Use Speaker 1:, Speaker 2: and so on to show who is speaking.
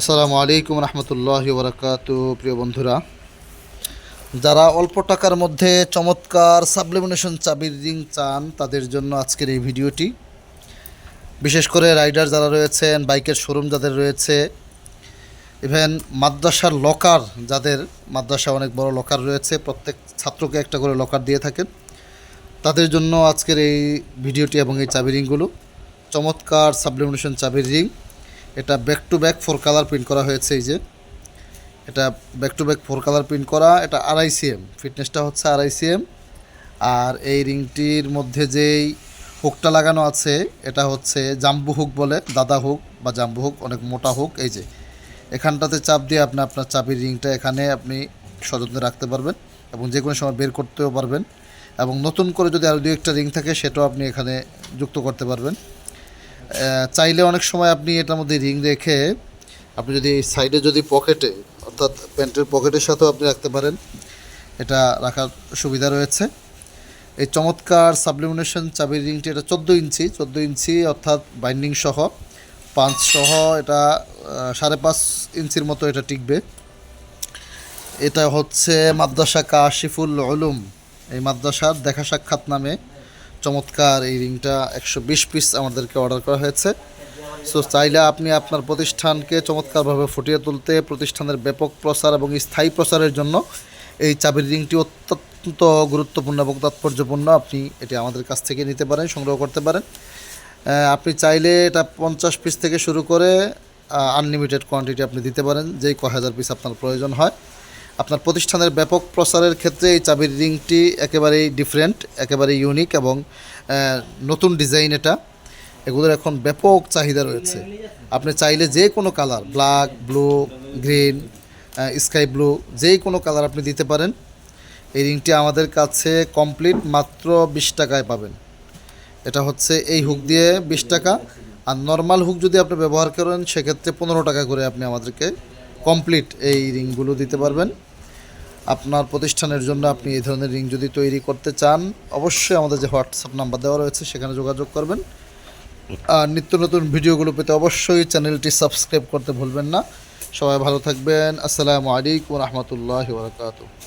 Speaker 1: আসসালামু আলাইকুম রহমতুল্লাহ বরকাত প্রিয় বন্ধুরা। যারা অল্প টাকার মধ্যে চমৎকার সাবলিমিনেশন চাবির রিং চান, তাদের জন্য আজকের এই ভিডিওটি। বিশেষ করে রাইডার যারা রয়েছেন, বাইকের শোরুম যাদের রয়েছে, ইভেন মাদ্রাসার লকার যাদের, মাদ্রাসা অনেক বড় লকার রয়েছে, প্রত্যেক ছাত্রকে একটা করে লকার দিয়ে থাকেন, তাদের জন্য আজকের এই ভিডিওটি এবং এই চাবি রিংগুলো চমৎকার সাবলিমিনেশন চাবির রিং। এটা back to back four colour print করা হয়েছে এই যে। এটা back to back four colour print করা, এটা আড়াই ফিটনেসটা হচ্ছে আড়াই সিএম আর এই রিংটির মধ্যে যেই হুকটা লাগানো আছে, এটা হচ্ছে জাম্বু হুক বলে, দাদা হুক বা জাম্বু হুক অনেক মোটা হুক এই যে। এখানটাতে চাপ দিয়ে আপনি আপনার চাবির রিংটা এখানে আপনি সযত্নে রাখতে পারবেন এবং যে কোনো সময় বের করতেও পারবেন। এবং নতুন করে যদি আরও দু একটা রিং থাকে, সেটাও আপনি এখানে যুক্ত করতে পারবেন। চাইলে অনেক সময় আপনি এটার মধ্যে রিং রেখে আপনি যদি সাইডে যদি পকেটে, অর্থাৎ প্যান্টের পকেটের সাথেও আপনি রাখতে পারেন। এটা রাখার সুবিধা রয়েছে। এই চমৎকার সাবলিমিনেশন চাবির রিংটি এটা চোদ্দ ইঞ্চি চোদ্দ ইঞ্চি অর্থাৎ বাইন্ডিং সহ, পাঁচ সহ, এটা সাড়ে পাঁচ ইঞ্চির মতো এটা টিকবে। এটা হচ্ছে মাদ্রাসা কাশিফুল আলুম এই মাদ্রাসার দেখা সাক্ষাৎ নামে। চমৎকার এই রিংটা একশো বিশ পিস আমাদেরকে অর্ডার করা হয়েছে। সো চাইলে আপনি আপনার প্রতিষ্ঠানকে চমৎকারভাবে ফুটিয়ে তুলতে, প্রতিষ্ঠানের ব্যাপক প্রসার এবং স্থায়ী প্রসারের জন্য এই চাবির রিংটি অত্যন্ত গুরুত্বপূর্ণ এবং তাৎপর্যপূর্ণ। আপনি এটি আমাদের কাছ থেকে নিতে পারেন, সংগ্রহ করতে পারেন। আপনি চাইলে এটা পঞ্চাশ পিস থেকে শুরু করে আনলিমিটেড কোয়ান্টিটি আপনি দিতে পারেন, যেই ক হাজার পিস আপনার প্রয়োজন হয়। আপনার প্রতিষ্ঠানের ব্যাপক প্রসারের ক্ষেত্রে এই চাবির রিংটি একেবারেই ডিফারেন্ট একেবারে ইউনিক এবং নতুন ডিজাইন এটা। এগুলোর এখন ব্যাপক চাহিদা রয়েছে। আপনি চাইলে যে কোনো colour black blue green sky blue যেই কোনো কালার আপনি দিতে পারেন। এই রিংটি আমাদের কাছে কমপ্লিট মাত্র বিশ টাকায় পাবেন। এটা হচ্ছে এই হুক দিয়ে বিশ টাকা। আর নর্মাল হুক যদি আপনি ব্যবহার করেন, সেক্ষেত্রে পনেরো টাকা করে আপনি আমাদেরকে কমপ্লিট এই রিংগুলো দিতে পারবেন। আপনার প্রতিষ্ঠানের জন্য আপনি এই ধরনের রিং যদি তৈরি করতে চান, অবশ্যই আমাদের যে হোয়াটসঅ্যাপ নাম্বার দেওয়া রয়েছে, সেখানে যোগাযোগ করবেন। আর নিত্য নতুন ভিডিওগুলো পেতে অবশ্যই চ্যানেলটি সাবস্ক্রাইব করতে ভুলবেন না। সবাই ভালো থাকবেন। আসসালামু আলাইকুম রহমতুল্লাহ বরকাত